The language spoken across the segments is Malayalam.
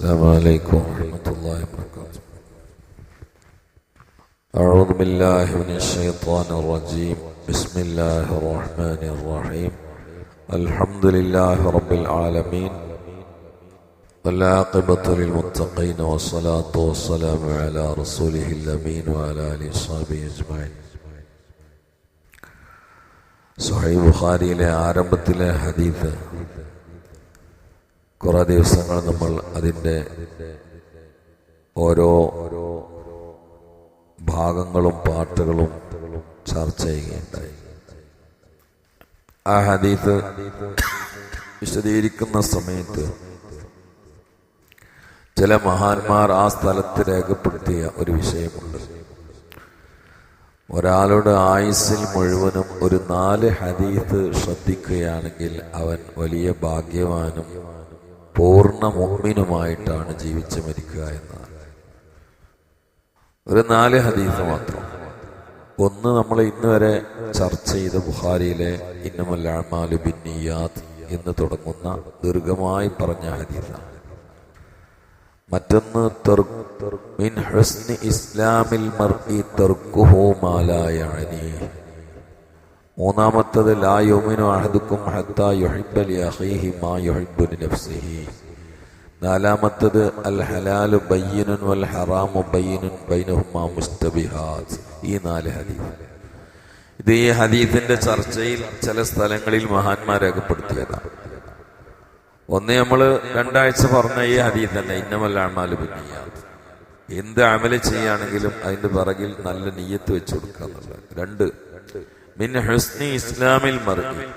السلام عليكم ورحمة الله وبركاته أعوذ بالله من الشيطان الرجيم بسم الله الرحمن الرحيم الحمد لله رب العالمين والعاقبة للمتقين والصلاة والسلام على رسوله الأمين وعلى آله وصحبه أجمعين സുഹൈ ബുഖാരിയിലെ ആരംഭത്തിലെ ഹദീത്ത് കുറേ ദിവസങ്ങൾ നമ്മൾ അതിന്റെ ഓരോ ഓരോ ഭാഗങ്ങളും പാട്ടുകളും ചർച്ച ചെയ്യുകയുണ്ടായി. ആ ഹദീത്ത് വിശദീകരിക്കുന്ന സമയത്ത് ചില മഹാന്മാർ ആ സ്ഥലത്ത് രേഖപ്പെടുത്തിയ ഒരു വിഷയമുണ്ട്. ഒരാളുടെ ആയുസ്സിൽ മുഴുവനും ഒരു നാല് ഹദീത്ത് ശ്രദ്ധിക്കുകയാണെങ്കിൽ അവൻ വലിയ ഭാഗ്യവാനും പൂർണ മുമ്മിനുമായിട്ടാണ് ജീവിച്ച് മരിക്കുക എന്നാണ്. ഒരു നാല് ഹദീസ് മാത്രം. ഒന്ന് നമ്മൾ ഇന്ന് വരെ ചർച്ച ചെയ്ത ബുഹാരിയിലെ ഇന്നമല്ലാമാലു ബിന്നിയാദ് എന്ന് തുടങ്ങുന്ന ദീർഘമായി പറഞ്ഞ ഹദീസാണ്. മറ്റൊന്ന് ഹുസ്നി ഇസ്ലാമിൽ മർഇ തർക്കുഹു മാലായണി മൂന്നാമത്തത് ലാ യോമിനു അഹദുക്കും ഹത്താ യുഹിബ്ബ ലി അഖീഹി മാ യുഹിബ്ബു ലി നഫ്സിഹി. നാലാമത്തത് അൽ ഹലാലു ബയ്യിനുൻ വൽ ഹറാമു ബയ്യിനുൻ ബൈനഹുമാ മുസ്തബിഹാത്. ഈ നാല് ഹദീസ്. ഇത് ഈ ഹദീസിന്റെ ചർച്ചയിൽ ചില സ്ഥലങ്ങളിൽ മഹാന്മാർ രേഖപ്പെടുത്തിയതാണ് ഒന്ന് നമ്മൾ രണ്ടാഴ്ച പറഞ്ഞ ഈ ഹദീസ് തന്നെ ഇന്നമല്ലാമാൽ പിന്നിയ എന്ത് അമൽ ചെയ്യുകയാണെങ്കിലും അതിന്റെ പിറകിൽ നല്ല നീയത്ത് വെച്ചു കൊടുക്കുക രണ്ട് ഇസ്ലാമിൽ മറിഞ്ഞു.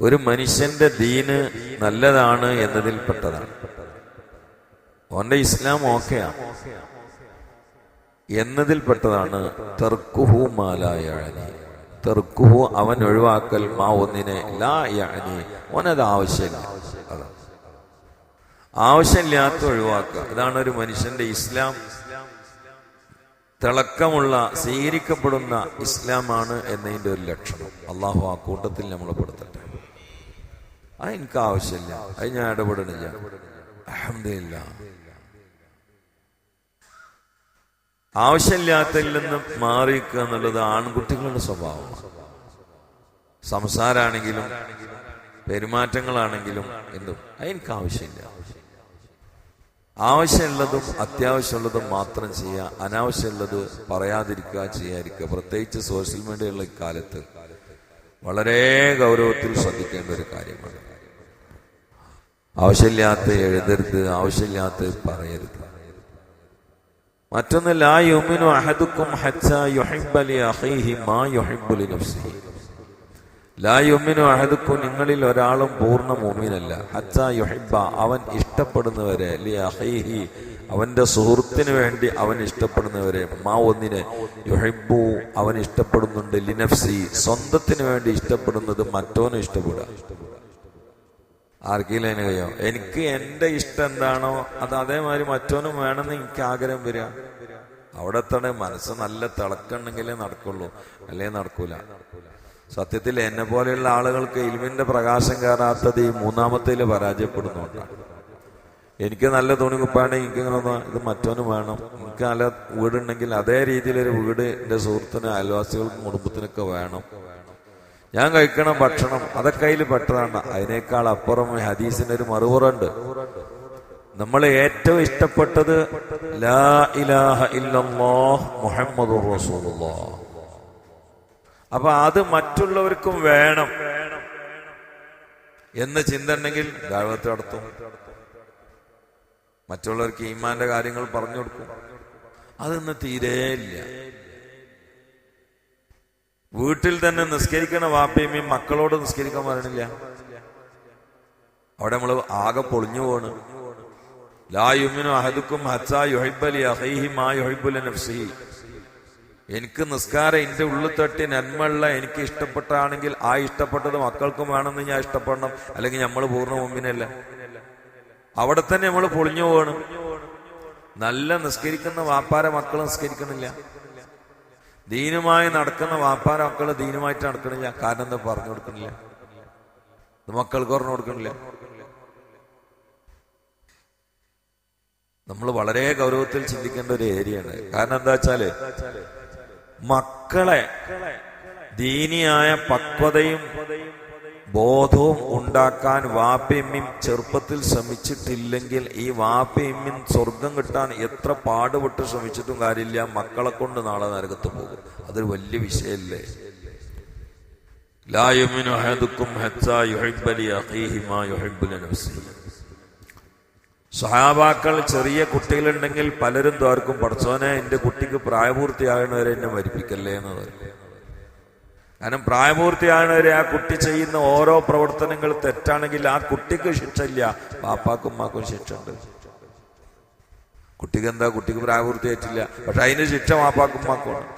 ഒരു മനുഷ്യന്റെ ദീന് നല്ലതാണ് എന്നതിൽ പെട്ടതാണ് ഓന്റെ ഇസ്ലാം ഓക്കെയാണ്. എന്നതിൽ പെട്ടതാണ് തെർക്കുഹു മാലായഴനി തെർക്കുഹു അവൻ ഒഴിവാക്കൽ മാ ഒന്നിനെ ലാ യഅനി. ഓനത് ആവശ്യമില്ല. ആവശ്യമില്ലാത്ത ഒഴിവാക്കുക. അതാണ് ഒരു മനുഷ്യന്റെ ഇസ്ലാം തിളക്കമുള്ള സ്വീകരിക്കപ്പെടുന്ന ഇസ്ലാമാണ് എന്നതിന്റെ ഒരു ലക്ഷണം. അള്ളാഹു ആ കൂട്ടത്തിൽ നമ്മൾ പെടുത്തട്ടെ. അത് എനിക്ക് ആവശ്യമില്ല. അത് ഞാൻ ഇടപെടണില്ല അഹമ്മദില്ല ആവശ്യമില്ലാത്തതിൽ നിന്ന് മാറിക്കുക എന്നുള്ളത് ആൺകുട്ടികളുടെ സ്വഭാവമാണ്. സംസാരാണെങ്കിലും പെരുമാറ്റങ്ങളാണെങ്കിലും എന്തും. അതെനിക്ക് ആവശ്യമില്ല. ആവശ്യമുള്ളതും അത്യാവശ്യമുള്ളതും മാത്രം ചെയ്യുക. അനാവശ്യമുള്ളത് പറയാതിരിക്കുക ചെയ്യാതിരിക്കുക. പ്രത്യേകിച്ച് സോഷ്യൽ മീഡിയയുള്ള ഇക്കാലത്ത് വളരെ ഗൗരവത്തിൽ ശ്രദ്ധിക്കേണ്ട ഒരു കാര്യമാണ്. ആവശ്യമില്ലാത്ത എഴുതരുത് ആവശ്യമില്ലാത്ത പറയരുത്. മറ്റൊന്നല്ല മാ ലാ അഹദുക്കു നിങ്ങളിൽ ഒരാളും പൂർണ മോമിനല്ല ഹച്ച യുഹിബ്ബ അവൻ ഇഷ്ടപ്പെടുന്നവരെ ലി അവന്റെ സുഹൃത്തിന് വേണ്ടി അവൻ ഇഷ്ടപ്പെടുന്നവരെ മാ ഒന്നിനെ യുഹിബു അവൻ ഇഷ്ടപ്പെടുന്നുണ്ട് ലിനഫ്സി സ്വന്തത്തിന് വേണ്ടി ഇഷ്ടപ്പെടുന്നത് മറ്റോനും ഇഷ്ടപ്പെടുക. ആർക്കെങ്കിലും അതിന് കഴിയോ? എനിക്ക് എന്റെ ഇഷ്ടം എന്താണോ അത് അതേമാതിരി മറ്റോനും വേണമെന്ന് എനിക്ക് ആഗ്രഹം വരിക. അവിടെ തന്നെ മനസ്സ് നല്ല തിളക്കുണ്ടെങ്കിലേ നടക്കുള്ളൂ അല്ലേ നടക്കൂല? സത്യത്തിൽ എന്നെ പോലെയുള്ള ആളുകൾക്ക് ഇൽമിന്റെ പ്രകാശം കയറാത്തത് ഈ മൂന്നാമത്തേൽ പരാജയപ്പെടുന്നുണ്ടാണ് എനിക്ക് നല്ല തുണി കുപ്പാണ് എനിക്കിങ്ങനെ ഇത് മറ്റോനും വേണം. എനിക്ക് നല്ല വീടുണ്ടെങ്കിൽ അതേ രീതിയിലൊരു വീട് എന്റെ സുഹൃത്തിന് അയൽവാസികൾക്കും കുടുംബത്തിനൊക്കെ വേണം. ഞാൻ കഴിക്കണം ഭക്ഷണം അതൊക്കെ അതിൽ പെട്ടതാണ്. അതിനേക്കാൾ അപ്പുറം ഹദീസിന് ഒരു മറുപുറുണ്ട് നമ്മൾ ഏറ്റവും ഇഷ്ടപ്പെട്ടത് ലാ ഇലാഹ ഇല്ലല്ലാഹ് മുഹമ്മദ് റസൂലുള്ളാഹ്. അപ്പൊ അത് മറ്റുള്ളവർക്കും വേണം എന്ന് ചിന്ത ഉണ്ടെങ്കിൽ ദാവത്ത് നടത്തും മറ്റുള്ളവർക്ക് ഈമാന്റെ കാര്യങ്ങൾ പറഞ്ഞു കൊടുക്കും. അതൊന്നും ഇല്ല. വീട്ടിൽ തന്നെ നിസ്കരിക്കണ വാപ്പയും മക്കളോട് നിസ്കരിക്കാൻ പറയണില്ല അവിടെ നമ്മൾ ആകെ പൊളിഞ്ഞു പോണ്. ലായുമിനും അഹദുക്കും ഹച്ചാ യുഹൈബലി അഹൈഹി മാ യുഹൈബുല എനിക്ക് നിസ്കാരം എന്റെ ഉള്ളിൽ തട്ടി നന്മയുള്ള എനിക്ക് ഇഷ്ടപ്പെട്ടാണെങ്കിൽ ആ ഇഷ്ടപ്പെട്ടത് മക്കൾക്കും വേണമെന്ന് ഞാൻ ഇഷ്ടപ്പെടണം. അല്ലെങ്കിൽ നമ്മൾ പൂർണ മുമ്പിനല്ല. അവിടെ തന്നെ നമ്മൾ പൊളിഞ്ഞു പോകണം. നല്ല നിസ്കരിക്കുന്ന വാപ്പാര മക്കൾ നിസ്കരിക്കണില്ല. ദീനുമായി നടക്കുന്ന വാപ്പാര മക്കൾ ദീനുമായിട്ട് നടക്കണില്ല. കാരണം എന്താ പറഞ്ഞു കൊടുക്കണില്ല. മക്കൾക്ക് പറഞ്ഞു കൊടുക്കണില്ല. നമ്മൾ വളരെ ഗൗരവത്തിൽ ചിന്തിക്കേണ്ട ഒരു ഏരിയയാണ്. കാരണം എന്താ വെച്ചാൽ മക്കളെ ദീനിയായ പക്വതയും ബോധവും ഉണ്ടാക്കാൻ വാപ്പയമ്മിൻ ചെറുപ്പത്തിൽ ശ്രമിച്ചിട്ടില്ലെങ്കിൽ ഈ വാപ്പയമ്മിൻ സ്വർഗം കിട്ടാൻ എത്ര പാടുപെട്ട് ശ്രമിച്ചിട്ടും കാര്യമില്ല. മക്കളെ കൊണ്ട് നാളെ നരകത്ത് പോകും. അതൊരു വലിയ വിഷയല്ലേ ലാ യുമിനു അഹദുക്കും ഹത്താ യുഹിബ്ബ ലി അഖീഹി മാ യുഹിബ്ബു ലനഫ്സിഹി സഹാബാക്കൾ ചെറിയ കുട്ടികളുണ്ടെങ്കിൽ പലരും തോർക്കും പഠിച്ചോനെ എന്റെ കുട്ടിക്ക് പ്രായപൂർത്തിയാകുന്നവരെ എന്നെ മരിപ്പിക്കല്ലേ എന്ന് കാരണം പ്രായപൂർത്തിയാകുന്നവരെ ആ കുട്ടി ചെയ്യുന്ന ഓരോ പ്രവർത്തനങ്ങൾ തെറ്റാണെങ്കിൽ ആ കുട്ടിക്ക് ശിക്ഷ ഇല്ല പാപ്പാക്കും ഉമ്മാക്കും ശിക്ഷ ഉണ്ട്. കുട്ടിക്ക് എന്താ കുട്ടിക്ക് പ്രായപൂർത്തിയായിട്ടില്ല പക്ഷെ അതിന് ശിക്ഷ പാപ്പാക്കും മാക്കും ഉണ്ട്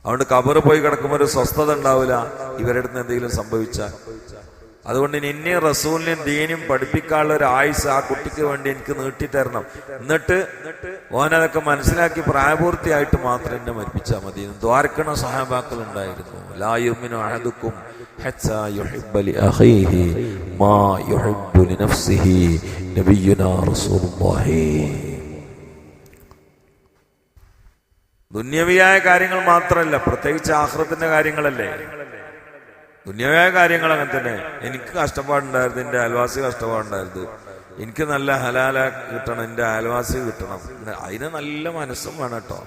അതുകൊണ്ട് കബറ് പോയി കിടക്കുമ്പോൾ ഒരു സ്വസ്ഥത ഉണ്ടാവില്ല ഇവരുടെ അടുത്ത് എന്തെങ്കിലും സംഭവിച്ചാൽ. അതുകൊണ്ട് നിന്നെ റസൂലിനെയും ദീനും പഠിപ്പിക്കാനുള്ള ഒരു ആയുസ് ആ കുട്ടിക്ക് വേണ്ടി എനിക്ക് നീട്ടിത്തരണം. എന്നിട്ട് ഓനതൊക്കെ മനസ്സിലാക്കി പ്രായപൂർത്തിയായിട്ട് മാത്രം എന്നെ മരിപ്പിച്ചാൽ മതി. ദ്വാരക്കണ സഹാബാക്കൾ ഉണ്ടായിരുന്നു ലായുമിനും ദുന്യവിയായ കാര്യങ്ങൾ മാത്രമല്ല പ്രത്യേകിച്ച് ആഹ്റത്തിന്റെ കാര്യങ്ങളല്ലേ? ദുന്യവായ കാര്യങ്ങൾ അങ്ങനെ തന്നെ. എനിക്ക് കഷ്ടപ്പാടുണ്ടായിരുന്നു എന്റെ അയൽവാസി കഷ്ടപ്പാടുണ്ടായിരുന്നു. എനിക്ക് നല്ല ഹലാല കിട്ടണം എന്റെ അയൽവാസി കിട്ടണം. അതിന് നല്ല മനസ്സും വേണം കേട്ടോ.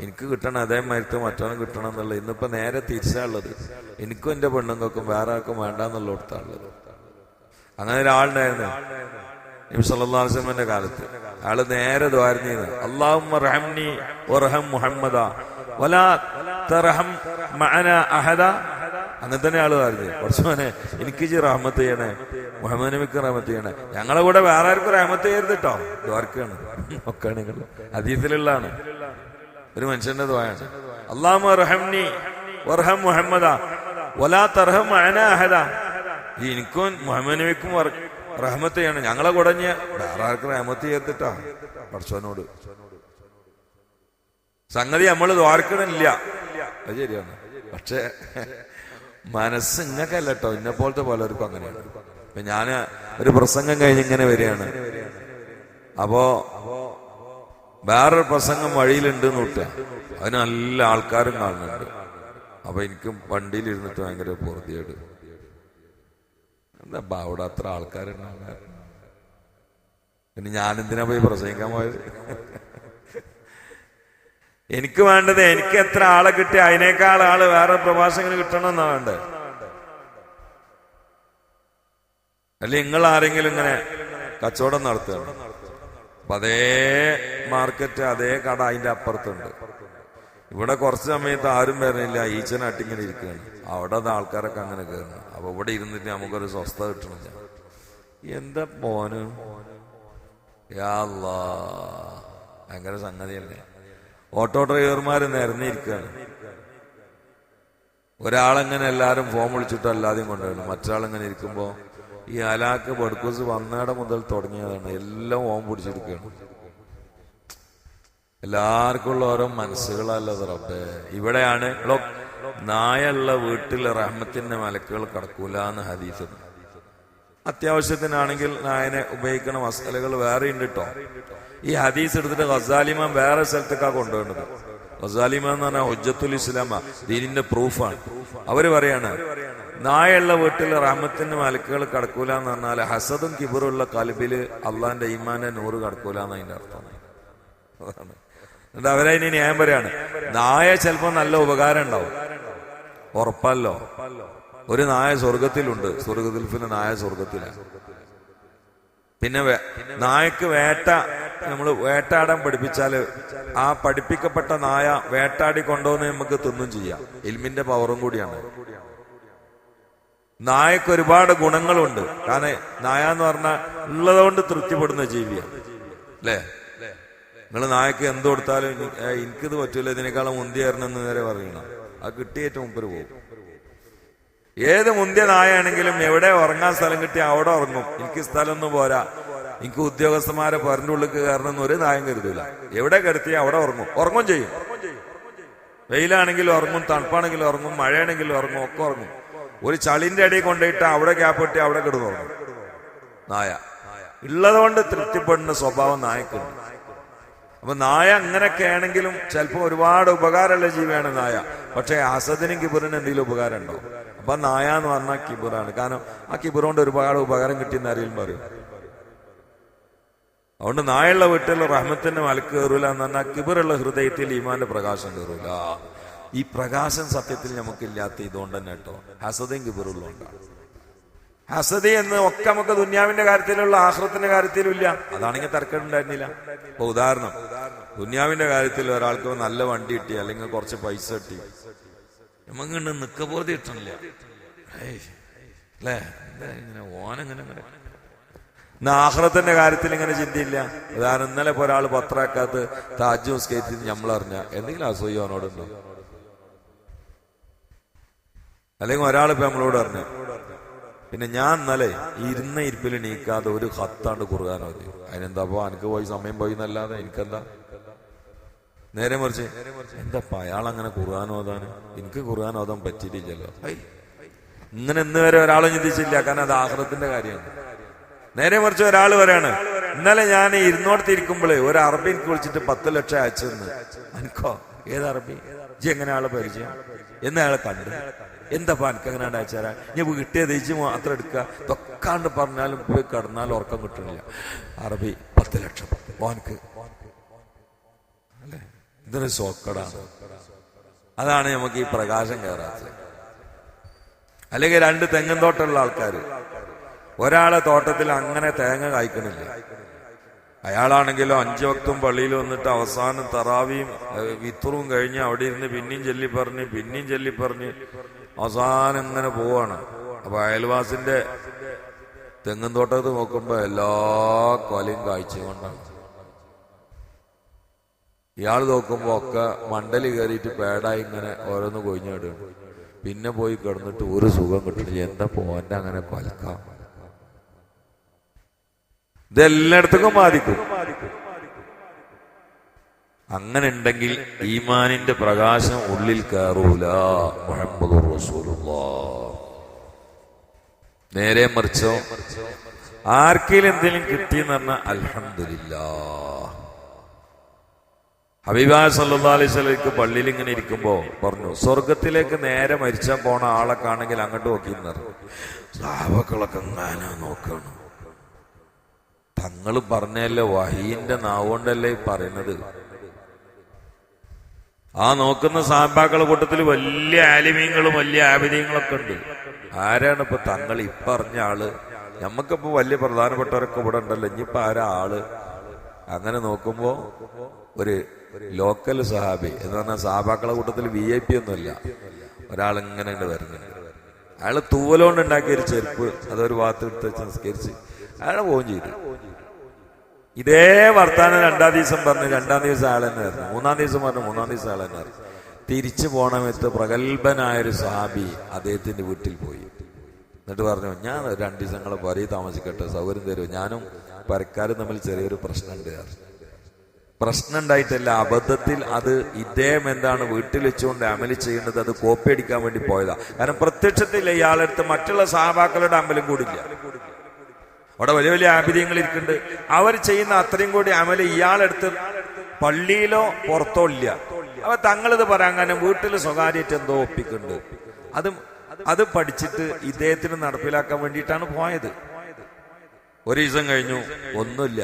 എനിക്ക് കിട്ടണം അതേമാതിരത്ത് മറ്റവനും കിട്ടണം എന്നുള്ളത്. ഇന്നിപ്പോ നേരെ തിരിച്ചാളുള്ളത് എനിക്കും എന്റെ പെണ്ണുങ്ങൾക്കും വേറെ ആർക്കും വേണ്ട എന്നുള്ളിടത്താണുള്ളത് അങ്ങനെ ഒരാളുണ്ടായിരുന്നു. നബി കാലത്ത്. അയാൾ നേരെ റഹംനി വറഹം മുഹമ്മദ അങ്ങനെ തന്നെ ആൾ പറഞ്ഞു കുറച്ചുമോനെ എനിക്ക് ജി റഹ്മത്ത് ചെയ്യണേ. മുഹമ്മദ് നബിക്ക് റഹ്മത്ത് ചെയ്യണേ. ഞങ്ങളെ കൂടെ വേറെ ആർക്കും റഹ്മത്ത് ചെയ്യരുത് കേട്ടോ ദ്വാർക്കാണ് ഒക്കെയാണ് അതീതിലുള്ളതാണ് ഒരു മനുഷ്യന്റെ ദ്വായാണ് അള്ളാഹുമ്മ റഹംനി വർഹം മുഹമ്മദ വലാ തർഹം ഈ എനിക്കും മുഹമ്മദ് നബിക്കും റഹ്മത്ത് ചെയ്യണം. ഞങ്ങളെ കുടഞ്ഞ് വേറെ ആർക്കും റഹ്മത്ത് ചെയ്തിട്ടാ പഠിച്ചവനോട്. സംഗതി നമ്മൾ ദ്വാർക്കണില്ല അത് ശരിയാണ്. പക്ഷെ മനസ്സ് ഇങ്ങക്കല്ല കേട്ടോ ഇന്നെ പോലത്തെ പലർക്കും അങ്ങനെയാണ് ഇപ്പൊ ഞാൻ ഒരു പ്രസംഗം കഴിഞ്ഞ് ഇങ്ങനെ വരികയാണ്. അപ്പോ വേറൊരു പ്രസംഗം വഴിയിലുണ്ട് നോട്ടുക അതിന് നല്ല ആൾക്കാരും കാണുന്നുണ്ട്. അപ്പൊ എനിക്കും വണ്ടിയിലിരുന്നിട്ട് ഭയങ്കര പൂർത്തിയായിട്ട് എന്താ അവിടെ അത്ര ആൾക്കാരുണ്ടാകാൻ പിന്നെ ഞാനെന്തിനാ പോയി പ്രസംഗിക്കാൻ പോയത്? എനിക്ക് വേണ്ടത് എനിക്ക് എത്ര ആളെ കിട്ടി അതിനേക്കാൾ ആൾ വേറെ പ്രഭാഷകന് കിട്ടണം എന്നാ വേണ്ടത്? അല്ലെ നിങ്ങൾ ആരെങ്കിലും ഇങ്ങനെ കച്ചവടം നടത്തുക? അതേ മാർക്കറ്റ് അതേ കട അതിന്റെ അപ്പുറത്തുണ്ട്. ഇവിടെ കുറച്ച് സമയത്ത് ആരും വരുന്നില്ല ഈച്ചനായിട്ട് ഇങ്ങനെ ഇരിക്കുകയാണ്. അവിടെ ആൾക്കാരൊക്കെ അങ്ങനെ കയറണം അപ്പൊ ഇവിടെ ഇരുന്നിട്ട് നമുക്കൊരു സ്വസ്ഥത കിട്ടണില്ല എന്താ പോന് യാ. ഭയങ്കര സംഗതിയല്ലേ? ഓട്ടോ ഡ്രൈവർമാർ നിരന്നിരിക്കുകയാണ് ഒരാളെങ്ങനെ എല്ലാവരും ഫോം വിളിച്ചിട്ട് അല്ലാതെയും കൊണ്ടുവരണം മറ്റൊരാളിങ്ങനെ ഇരിക്കുമ്പോൾ ഈ അലാക്ക് ബഡ്കൂസ് വന്നേട മുതൽ തുടങ്ങിയതാണ്. എല്ലാം ഓം പിടിച്ചെടുക്കുകയാണ് എല്ലാവർക്കും ഉള്ള ഓരോ മനസ്സുകളല്ല റബ്ബേ. ഇവിടെയാണ് നായുള്ള വീട്ടിൽ റഹ്മത്തിന്റെ മലക്കുകൾ കടക്കൂല എന്ന് ഹദീസ് അത്യാവശ്യത്തിനാണെങ്കിൽ നായനെ ഉപയോഗിക്കണ മസാലകൾ വേറെ ഉണ്ട് കേട്ടോ ഈ ഹദീസ് എടുത്തിട്ട് ഗസാലിമാൻ വേറെ സ്ഥലത്തേക്കാ കൊണ്ടുവന്നത് ഗസാലിമ എന്ന് പറഞ്ഞാൽ ഹുജ്ജത്തുൽ ഇസ്ലാമ ദീനിന്റെ പ്രൂഫാണ്. അവർ പറയാണ് നായുള്ള വീട്ടിൽ റഹ്മത്തിന്റെ മലക്കുകൾ കടക്കൂല എന്ന് പറഞ്ഞാൽ ഹസദും കിബറുള്ള കൽബിൽ അള്ളാന്റെ ഈമാന്റെ നൂറ് കടക്കൂല എന്ന് അതിന്റെ അർത്ഥം. അതാണ്. എന്നിട്ട് അവരതിന് ന്യായം പറയാണ് നായ ചിലപ്പോ നല്ല ഉപകാരം ഉണ്ടാവും. ഉറപ്പല്ലോ. ഒരു നായ സ്വർഗത്തിലുണ്ട് സ്വർഗത്തിൽ പിന്നെ നായ സ്വർഗത്തിലാണ് പിന്നെ നായക്ക് വേട്ട നമ്മൾ വേട്ടാടാൻ പഠിപ്പിച്ചാൽ ആ പഠിപ്പിക്കപ്പെട്ട നായ വേട്ടാടി കൊണ്ടുവന്ന് നമുക്ക് തിന്നും ചെയ്യാം. ഇൽമിന്റെ പവറും കൂടിയാണ്. നായക്ക് ഒരുപാട് ഗുണങ്ങളുണ്ട്. കാരണം നായ എന്ന് പറഞ്ഞാൽ ഉള്ളതുകൊണ്ട് തൃപ്തിപ്പെടുന്ന ജീവിയാണ്. അല്ലേ? നിങ്ങൾ നായക്ക് എന്ത് കൊടുത്താലും എനിക്കിത് പറ്റൂല ഇതിനേക്കാളും മുന്തിയായിരുന്നു എന്ന് നേരെ പറയണം. ആ കിട്ടിയേറ്റ മുമ്പ് പോകും. ഏത് മുന്തിയ നായാണെങ്കിലും എവിടെ ഉറങ്ങാൻ സ്ഥലം കിട്ടി അവിടെ ഉറങ്ങും. എനിക്ക് സ്ഥലമൊന്നും പോരാ. എനിക്ക് ഉദ്യോഗസ്ഥന്മാരെ പറഞ്ഞ ഉള്ളിൽ കയറണമെന്ന് ഒരു നായം കരുതൂല. എവിടെ കരുത്തിയാൽ അവിടെ ഉറങ്ങും. ഉറങ്ങും ചെയ്യും. വെയിലാണെങ്കിൽ ഉറങ്ങും തണുപ്പാണെങ്കിൽ ഉറങ്ങും മഴയാണെങ്കിൽ ഉറങ്ങും ഒക്കെ ഉറങ്ങും. ഒരു ചളിന്റെ അടിയിൽ കൊണ്ടുപോയിട്ട് അവിടെ ഗ്യാപ്പ് കിട്ടി അവിടെ കിടന്നു നായ. ഉള്ളതുകൊണ്ട് തൃപ്തിപ്പെടുന്ന സ്വഭാവം നായക്കുണ്ട്. അപ്പൊ നായ അങ്ങനെയൊക്കെ ആണെങ്കിലും ചിലപ്പോൾ ഒരുപാട് ഉപകാരമുള്ള ജീവിയാണ് നായ. പക്ഷെ അസദിനും കിബുറിനും എന്തെങ്കിലും ഉപകാരം ഉണ്ടോ അപ്പൊ നായ എന്ന് പറഞ്ഞാൽ കിബുറാണ്. കാരണം ആ കിബുറോണ്ട് ഒരുപാട് ഉപകാരം കിട്ടിയെന്ന് ആരെങ്കിലും പറയും അതുകൊണ്ട് നായുള്ള വീട്ടിൽ റഹ്മത്തിന്റെ മലക്ക് കയറൂല എന്ന് പറഞ്ഞാൽ കിബുറുള്ള ഹൃദയത്തിൽ ഈമാന്റെ പ്രകാശം കയറൂല. ഈ പ്രകാശം സത്യത്തിൽ നമുക്കില്ലാത്ത ഇതുകൊണ്ട് തന്നെ കേട്ടോ. ഹസദയും കിബറുള്ളതുകൊണ്ടാണ്. ഹസദി എന്ന് ഒക്കെ നമുക്ക് ദുന്യാവിന്റെ കാര്യത്തിലുള്ള ആഹ്റത്തിന്റെ കാര്യത്തിലും ഇല്ല അതാണെങ്കിൽ തർക്കമുണ്ടായിരുന്നില്ല. ഇപ്പൊ ഉദാഹരണം ദുന്യാവിന്റെ കാര്യത്തിൽ ഒരാൾക്ക് നല്ല വണ്ടി കിട്ടി അല്ലെങ്കിൽ കുറച്ച് പൈസ കിട്ടി. നമുക്കുണ്ട് നിക്കബോധി കിട്ടണില്ല. ഏയ്, അല്ലേ? ആഹ്റത്തിന്റെ കാര്യത്തിൽ ഇങ്ങനെ ചിന്തയില്ല. ഉദാഹരണം ഇന്നലെ ഇപ്പൊ ഒരാൾ പത്രാക്കാത്ത് താജ് നമ്മൾ നമ്മളറിഞ്ഞ എന്തെങ്കിലും അസൂയ അവനോടുണ്ടോ? അല്ലെങ്കിൽ ഒരാൾ നമ്മളോട് പറഞ്ഞു പിന്നെ ഞാൻ ഇന്നലെ ഇരുന്ന ഇരിപ്പിൽ നീക്കാതെ ഒരു ഹത്താണ്ട് കുറുകാനോ അതിനെന്താ എനിക്ക് പോയി സമയം പോയി എന്നല്ലാതെ എനിക്കെന്താ? നേരെ മറിച്ച് എന്താ അയാൾ അങ്ങനെ ഖുർആൻ എനിക്ക് ഓതാൻ പറ്റിയിട്ടില്ലല്ലോ. ഇങ്ങനെ ഇന്ന് വരെ ഒരാളും ചിന്തിച്ചില്ല കാരണം അത് ആഹ്റത്തിന്റെ കാര്യമാണ്. നേരെ മറിച്ച് ഒരാൾ വരെയാണ് ഇന്നലെ ഞാൻ ഇരുന്നോടത്തിരിക്കുമ്പോഴേ ഒരു അറബി എനിക്ക് വിളിച്ചിട്ട് പത്ത് ലക്ഷം അയച്ചെന്ന് എനിക്കോ ഏത് അറബി? ജി എങ്ങനെ ആളെ പരിചയം? എന്നയാളെ കണ്ടു. എന്താ എനിക്ക് അങ്ങനെ അയച്ചാരാ? ഞാൻ കിട്ടിയത് മാത്രം എടുക്കുക തൊക്കാണ്ട് പറഞ്ഞാലും പോയി കടന്നാൽ ഉറക്കം കിട്ടണില്ല. അറബി പത്ത് ലക്ഷം. ഓനക്ക് ഇതൊരു സോക്കട അതാണ് നമുക്ക് ഈ പ്രകാശം കയറാത്തത്. അല്ലെങ്കിൽ രണ്ട് തെങ്ങൻ തോട്ടമുള്ള ആൾക്കാർ ഒരാളെ തോട്ടത്തിൽ അങ്ങനെ തേങ്ങ കായ്ക്കണില്ല. അയാളാണെങ്കിലോ അഞ്ചു വക്തും പള്ളിയിൽ വന്നിട്ട് അവസാനം തറാവിയും വിത്തറും കഴിഞ്ഞ് അവിടെ ഇരുന്ന് പിന്നെയും ചൊല്ലിപ്പറഞ്ഞ് പിന്നെയും ചൊല്ലി പറഞ്ഞ്. അവസാനം ഇങ്ങനെ പോവാണ്. അപ്പൊ അയൽവാസിന്റെ തെങ്ങും തോട്ടത്ത് നോക്കുമ്പോ എല്ലാ കൊലയും കാഴ്ചകൊണ്ടാണ് ഇയാൾ നോക്കുമ്പോ ഒക്കെ മണ്ടലി കയറിയിട്ട് പേടായി ഇങ്ങനെ ഓരോന്ന് കൊഴിഞ്ഞിടുകയാണ് പിന്നെ പോയി കിടന്നിട്ട് ഒരു സുഖം കിട്ടണില്ല. എന്താ പോന്റെ അങ്ങനെ കൊലക്കാം? ഇതെല്ലായിടത്തേക്കും ബാധിക്കും. അങ്ങനെ ഉണ്ടെങ്കിൽ ഈമാനിന്റെ പ്രകാശം ഉള്ളിൽ കയറൂല. മുഹമ്മദ് നേരെ മറിച്ചോ? ആർക്കെങ്കിലും എന്തെങ്കിലും കിട്ടിയെന്ന് പറഞ്ഞാൽ അൽഹംദുലില്ലാ. ഹബീബാ സല്ലാ അലൈഹി സ്വലക്ക് പള്ളിയിൽ ഇങ്ങനെ ഇരിക്കുമ്പോ പറഞ്ഞു സ്വർഗത്തിലേക്ക് നേരെ മരിച്ചാൻ പോണ ആളെ കാണെങ്കിൽ അങ്ങോട്ട് നോക്കി സാവക്കളൊക്കെ നോക്കണം? തങ്ങൾ പറഞ്ഞല്ലേ വഹീന്റെ നാവുകൊണ്ടല്ലേ പറയുന്നത്? ആ നോക്കുന്ന സാമ്പാക്കളെ കൂട്ടത്തിൽ വലിയ ആലിമീങ്ങളും വലിയ ആബിദീങ്ങളൊക്കെ ഉണ്ട്. ആരാണ് ഇപ്പൊ തങ്ങൾ ഇപ്പറഞ്ഞ ആൾ? നമുക്കിപ്പോ വലിയ പ്രധാനപ്പെട്ടവരൊക്കെ ഇവിടെ ഉണ്ടല്ലോ. ഇനിയിപ്പോ ആരാ ആൾ? അങ്ങനെ നോക്കുമ്പോ ഒരു ലോക്കൽ സഹാബി എന്ന് പറഞ്ഞാൽ സഹാബാക്കളെ കൂട്ടത്തിൽ വി ഐ പി ഒന്നുമില്ല. ഉണ്ട് വരുന്നുണ്ട് അയാൾ തൂവലോണ്ട് ഉണ്ടാക്കിയ ഒരു ചെരുപ്പ് അതൊരു ഭാഗത്ത് നിസ്കരിച്ച് അയാളെ പോവുകയും ചെയ്തു. ഇതേ വർത്താനം രണ്ടാം ദിവസം പറഞ്ഞു രണ്ടാം ദിവസം തന്നെ ആയിരുന്നു. മൂന്നാം ദിവസം പറഞ്ഞു മൂന്നാം ദിവസം തന്നെ ആയിരുന്നു. തിരിച്ചു പോണമെത്ത് പ്രഗത്ഭനായൊരു സഹാബി അദ്ദേഹത്തിന്റെ വീട്ടിൽ പോയി. എന്നിട്ട് പറഞ്ഞു ഞാൻ രണ്ടു ദിവസങ്ങളെ പുരയിൽ താമസിക്കട്ടെ സൗകര്യം തരുമോ? ഞാനും പരക്കാരും തമ്മിൽ ചെറിയൊരു പ്രശ്നമുണ്ട്. പ്രശ്നം ഉണ്ടായിട്ടല്ല അബദ്ധത്തിൽ അത് ഇദ്ദേഹം എന്താണ് വീട്ടിൽ വെച്ചുകൊണ്ട് അമൽ ചെയ്യുന്നത് അത് കോപ്പി അടിക്കാൻ വേണ്ടി പോയതാ. കാരണം പ്രത്യക്ഷത്തിൽ ഇയാളെടുത്ത് മറ്റുള്ള സഹാബാക്കളുടെ അമലും കൂടില്ല. അവിടെ വലിയ വലിയ ആഭിര്യങ്ങൾ ഇരിക്കുന്നുണ്ട്. അവർ ചെയ്യുന്ന അത്രയും കൂടി അമൽ ഇയാളെടുത്ത് പള്ളിയിലോ പുറത്തോ ഇല്ല. അവ തങ്ങളിത് പറയാൻ കാരണം വീട്ടിൽ സ്വകാര്യമായിട്ട് എന്തോ ഒപ്പിക്കുന്നുണ്ട്. അത് അത് പഠിച്ചിട്ട് ഇദ്ദേഹത്തിന് നടപ്പിലാക്കാൻ വേണ്ടിയിട്ടാണ് പോയത്. ഒരു ദിവസം കഴിഞ്ഞു ഒന്നുമില്ല.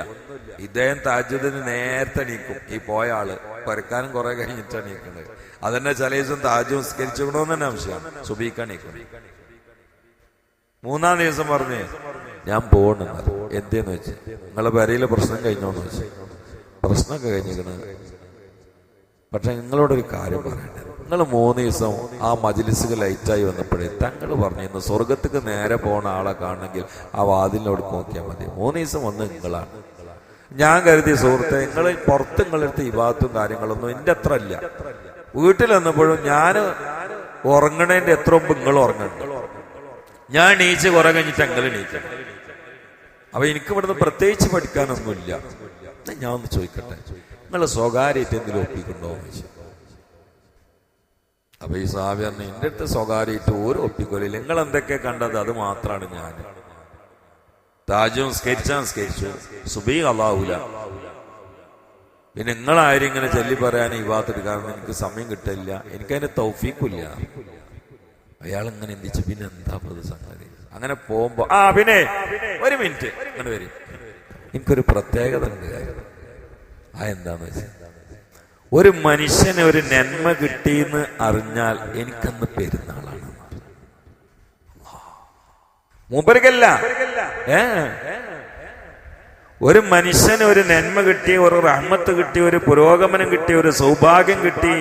ഇദ്ദേഹം താജുദിന് നേരത്തെ നീക്കും ഈ പോയ ആൾ പരക്കാനും കുറെ കഴിഞ്ഞിട്ടാണ് നീക്കുന്നത് അതന്നെ ചില ദിവസം താജ് നിസ്കരിച്ചുകൊണ്ടോന്ന് തന്നെ ആവശ്യമാണ് സുബീക്കാൻ നീക്കുന്നത് മൂന്നാം ദിവസം പറഞ്ഞ് ഞാൻ പോകണെന്ന് എന്തേന്ന് വെച്ച്? നിങ്ങളെ വരയിലെ പ്രശ്നം കഴിഞ്ഞോന്ന് വെച്ച്. പ്രശ്നമൊക്കെ കഴിഞ്ഞിരിക്കണ്. പക്ഷെ നിങ്ങളോടൊരു കാര്യം പറയണ്ടേ നിങ്ങൾ മൂന്ന് ദിവസം ആ മജിലിസുകൾ ലൈറ്റായി വന്നപ്പോഴേ തങ്ങൾ പറഞ്ഞിരുന്നു സ്വർഗത്തേക്ക് നേരെ പോണ ആളെ കാണണമെങ്കിൽ ആ വാതിലിനോട് നോക്കിയാൽ മതി. മൂന്ന് ദിവസം വന്ന് നിങ്ങളാണ്. ഞാൻ കരുതി സുഹൃത്തെ നിങ്ങൾ പുറത്ത് നിങ്ങളെടുത്ത് ഭാഗത്തും കാര്യങ്ങളൊന്നും എന്റെ അത്ര അല്ല വീട്ടിൽ വന്നപ്പോഴും ഞാൻ ഉറങ്ങണേന്റെ എത്ര മുമ്പ് നിങ്ങൾ ഉറങ്ങണ്ട ഞാൻ നീച്ച് കുറെ കഴിഞ്ഞിട്ട് അങ്ങനെ നീക്കണം അപ്പൊ എനിക്ക് ഇവിടുന്ന് പ്രത്യേകിച്ച് പഠിക്കാനൊന്നുമില്ല. ഞാൻ ഒന്ന് ചോദിക്കട്ടെ? നിങ്ങളെ സ്വകാര്യമായിട്ട് എന്തെങ്കിലും ഒപ്പിക്കുണ്ടോ അപ്പൊ ഈ സാബി പറഞ്ഞു എന്റെ അടുത്ത് സ്വകാര്യമായിട്ട് ഒരു ഒപ്പിക്കൊല്ലില്ല നിങ്ങൾ എന്തൊക്കെ കണ്ടത് അത് മാത്രമാണ് ഞാൻ. താജ് നിസ്കരിച്ചാ. സ്കരിച്ചു സുബീ അള്ളാഹുല പിന്നെ നിങ്ങളാരും ഇങ്ങനെ ചൊല്ലി പറയാൻ ഈ ഭാഗത്തെടുക്കാൻ എനിക്ക് സമയം കിട്ടില്ല എനിക്കതിന് തൗഫീക്കില്ല അയാൾ ഇങ്ങനെ എന്തിച്ച്? പിന്നെ എന്താ പ്രതി സംഗതി അങ്ങനെ പോകുമ്പോ ആ പിന്നെ ഒരു മിനിറ്റ് അങ്ങനെ വരും. എനിക്കൊരു പ്രത്യേകത ഉണ്ട് കാര്യം. ആ എന്താന്ന് വെച്ചാൽ ഒരു മനുഷ്യന് ഒരു നന്മ കിട്ടിയെന്ന് അറിഞ്ഞാൽ എനിക്കന്ന് പെരുന്നാളാണ്. മൂപ്പർക്കല്ല. ഏ? ഒരു മനുഷ്യന് ഒരു നന്മ കിട്ടി ഒരു റഹ്മത്ത് കിട്ടി ഒരു പുരോഗമനം കിട്ടി ഒരു സൗഭാഗ്യം കിട്ടി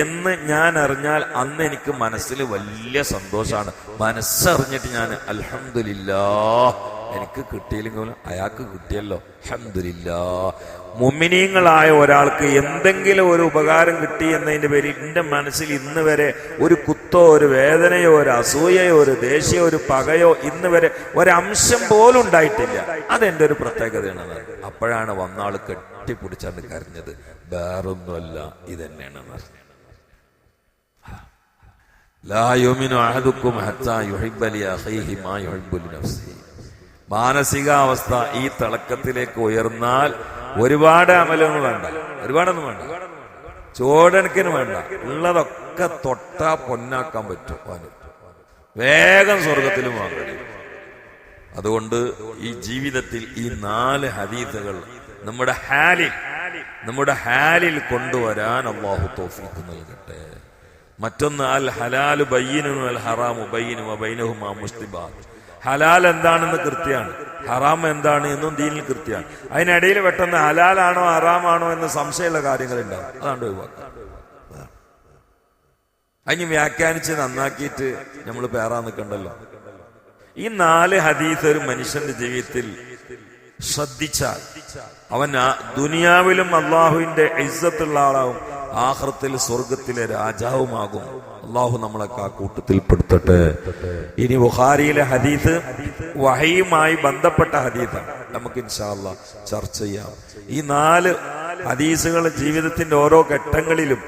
എന്ന് ഞാൻ അറിഞ്ഞാൽ അന്ന് എനിക്ക് മനസ്സിൽ വലിയ സന്തോഷമാണ്. മനസ്സറിഞ്ഞിട്ട് ഞാൻ അലഹമില്ല എനിക്ക് കിട്ടിയില്ലെങ്കിൽ അയാൾക്ക് കിട്ടിയല്ലോ. അൽഹംദുലില്ലാ മുമിനീങ്ങളായ ഒരാൾക്ക് എന്തെങ്കിലും ഒരു ഉപകാരം കിട്ടി എന്നതിന്റെ പേരിൽ എന്റെ മനസ്സിൽ ഇന്ന് വരെ ഒരു കുത്തോ ഒരു വേദനയോ ഒരു അസൂയയോ ഒരു ദേഷ്യമോ ഒരു പകയോ ഇന്ന് വരെ ഒരംശം പോലും ഉണ്ടായിട്ടില്ല. അതെന്റെ ഒരു പ്രത്യേകതയാണ് അപ്പോഴാണ് വന്നാൾ കെട്ടിപ്പിടിച്ചാണ് കരഞ്ഞത്. വേറൊന്നുമല്ല ഇതന്നെയാണ് നഫ്സിഹി മാനസികാവസ്ഥ ഈ തിളക്കത്തിലേക്ക് ഉയർന്നാൽ ഒരുപാട് അമലൊന്നും വേണ്ട. ഒരുപാടൊന്നും വേണ്ട. ചോടണക്കിന് വേണ്ട. ഉള്ളതൊക്കെ തൊട്ട പൊന്നാക്കാൻ പറ്റും വേഗം സ്വർഗത്തിലും വാങ്ങി അതുകൊണ്ട് ഈ ജീവിതത്തിൽ ഈ നാല് ഹദീസുകൾ നമ്മുടെ ഹാലിൽ നമ്മുടെ ഹാലിൽ കൊണ്ടുവരാൻ അള്ളാഹു തോഫീക്ക് നൽകട്ടെ. മറ്റൊന്ന് അൽ ഹലാലു ബയ്യനു അൽ ഹറാമു ബൈനും ബൈനഹുമാ മുസ്തിബാത്ത് ഹലാൽ എന്താണെന്ന് കൃത്യമാണ്. ഹറാം എന്താണ് എന്നും ദീനിൽ കൃത്യമാണ്. അതിനിടയിൽ പെട്ടെന്ന് ഹലാലാണോ ഹറാമാണോ എന്ന് സംശയമുള്ള കാര്യങ്ങളുണ്ടാവും. അതാണ് ഒഴിവാക്കുക. അതിന് വ്യാഖ്യാനിച്ച് നന്നാക്കിയിട്ട് നമ്മൾ പേറാൻ നിൽക്കണ്ടല്ലോ. ഈ നാല് ഹദീസ് ഒരു മനുഷ്യന്റെ ജീവിതത്തിൽ ശ്രദ്ധിച്ചാൽ അവൻ ദുനിയാവിലും അള്ളാഹുവിന്റെ ഇസ്സത്തുള്ള ആളാവും. ആഹ്റത്തിൽ സ്വർഗത്തിലെ രാജാവുമാകും. അള്ളാഹു നമ്മളെ ആ പെടുത്തട്ടെ. ഇനി ബുഹാരിയിലെ ഹദീസ് വഹയുമായി ബന്ധപ്പെട്ട ഹദീസാണ്. നമുക്ക് ഇൻഷാല്ല ചർച്ച ചെയ്യാം. ഈ നാല് ഹദീസുകൾ ജീവിതത്തിന്റെ ഓരോ ഘട്ടങ്ങളിലും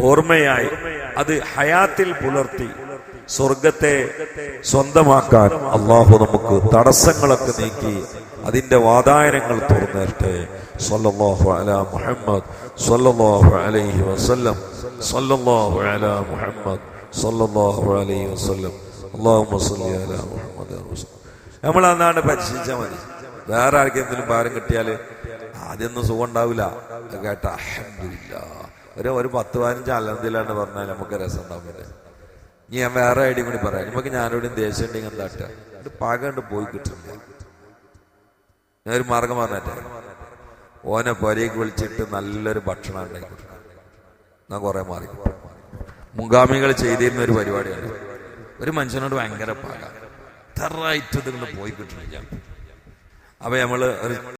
ഓർമ്മയായി അത് ഹയാത്തിൽ പുലർത്തി സ്വർഗത്തെ സ്വന്തമാക്കാൻ അള്ളാഹു നമുക്ക് തടസ്സങ്ങളൊക്കെ നീക്കി അതിന്റെ വാതായനങ്ങൾ തുറന്നേരട്ടെ സല്ലല്ലാഹു അലാ മുഹമ്മദ് സല്ലല്ലാഹു അലൈഹി വസല്ലം സല്ലല്ലാഹു അലാ മുഹമ്മദ് സല്ലല്ലാഹു അലൈഹി വസല്ലം. അല്ലാഹുമ്മ സല്ലി അലാ മുഹമ്മദ് നമ്മൾ അന്നാണ് പരിശീലിച്ചാൽ മതി. വേറെ ആർക്കെന്തെങ്കിലും ഭാരം കിട്ടിയാൽ ആദ്യമൊന്നും സുഖം ഉണ്ടാവില്ല കേട്ട അൽഹംദുലില്ലാ. ഒരു ഒരു പത്ത് പതിനഞ്ച് അലന്തിലാണ് പറഞ്ഞാൽ നമുക്ക് രസം ഉണ്ടാവില്ല ഇനി ഞാൻ വേറെ ഐഡിയും കൂടി പറയാം. നമുക്ക് ഞാനോടും ദേഷ്യം ഉണ്ടെങ്കിൽ എന്താ പാകണ്ട് പോയി കിട്ടുന്നില്ല. ഞാൻ ഒരു മാർഗം പറഞ്ഞേ ഓനെ പൊരയ്ക്ക് വിളിച്ചിട്ട് നല്ലൊരു ഭക്ഷണം ഉണ്ടാക്കി എന്നാ കുറെ മാറി. മുഖാമികൾ ചെയ്തിരുന്ന ഒരു പരിപാടിയാണ്. ഒരു മനുഷ്യനോട് ഭയങ്കര പാക തെറായിട്ട് ഇതിങ്ങനെ പോയി കിട്ടണില്ല. അപ്പൊ നമ്മൾ ഒരു